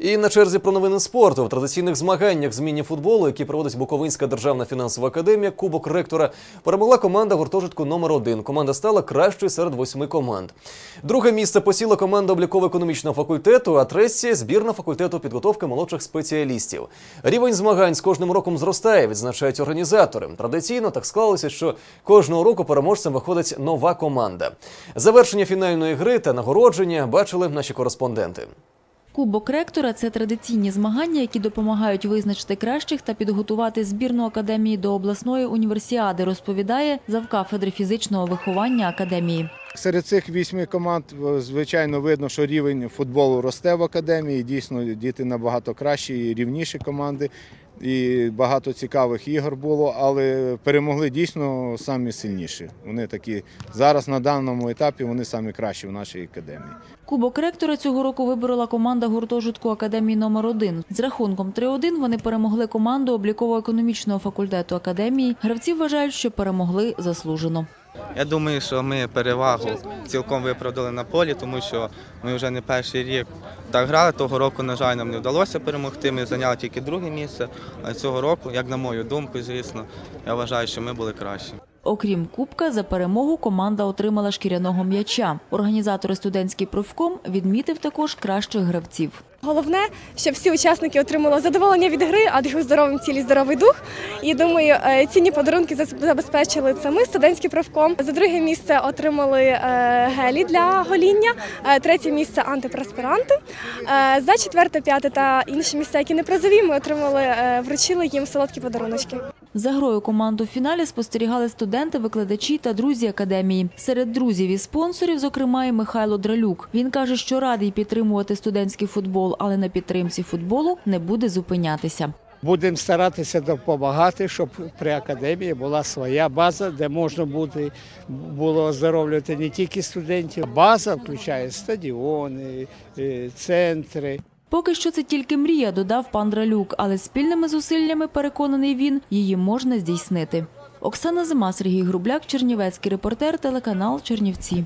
І на черзі про новини спорту в традиційних змаганнях з міні-футболу, які проводить Буковинська державна фінансова академія, Кубок ректора перемогла команда гуртожитку номер 1 Команда стала кращою серед восьми команд. Друге місце посіла команда обліково-економічного факультету, а третє збірна факультету підготовки молодших спеціалістів. Рівень змагань з кожним роком зростає, відзначають організатори. Традиційно так склалося, що кожного року переможцем виходить нова команда. Завершення фінальної гри та нагородження бачили наші кореспонденти. Кубок ректора це традиційні змагання, які допомагають визначити кращих та підготувати збірну академії до обласної універсіади, розповідає завкафедри фізичного виховання академії. Серед цих вісьми команд, е, звичайно, видно, що рівень футболу росте в академії. Дійсно, діти набагато кращі і рівніші команди. І багато цікавих ігор було, але перемогли дійсно самі сильніші. Вони такі зараз на даному етапі вони самі кращі в нашій академії. Кубок ректора цього року виборола команда гуртожитку академії номер 1 З рахунком 3-1 вони перемогли команду обліково-економічного факультету академії. Гравці вважають, що перемогли заслужено. Я думаю, що ми перевагу цілком виправдали на полі, тому що ми вже не перший рік так грали. Того року, на жаль, нам не вдалося перемогти. Ми зайняли тільки друге місце. Цього року, як на мою думку, звісно, я вважаю, що ми були кращі. Окрім кубка, за перемогу команда отримала шкіряного м'яча. Організатори студентський профком відмітив також кращих гравців. Головне, щоб всі учасники отримали задоволення від гри, а друг здоровим цілі здоровий дух. І думаю, е, цінні подарунки забезпечили це ми, студентський профком. За друге місце отримали е, гелі для гоління, е, третє місце антипреспіранти. Е, За четверте, п'яте та інші місця, які не призові, ми отримали, вручили їм солодкі подаруночки. За грою команду в фіналі спостерігали студенти, викладачі та друзі академії. Серед друзів і спонсорів, зокрема, і Михайло Дралюк. Він каже, що радий підтримувати студентський футбол, але на підтримці футболу не буде зупинятися. Будемо старатися допомагати, щоб при академії була своя база, де можна буде було оздоровлювати не тільки студентів. База включає стадіони, е, центри. Поки що це тільки мрія, додав пан Дралюк, але спільними зусиллями, переконаний він, її можна здійснити. Оксана Зима, Сергій Грубляк, Чернівецький репортер, телеканал Чернівці.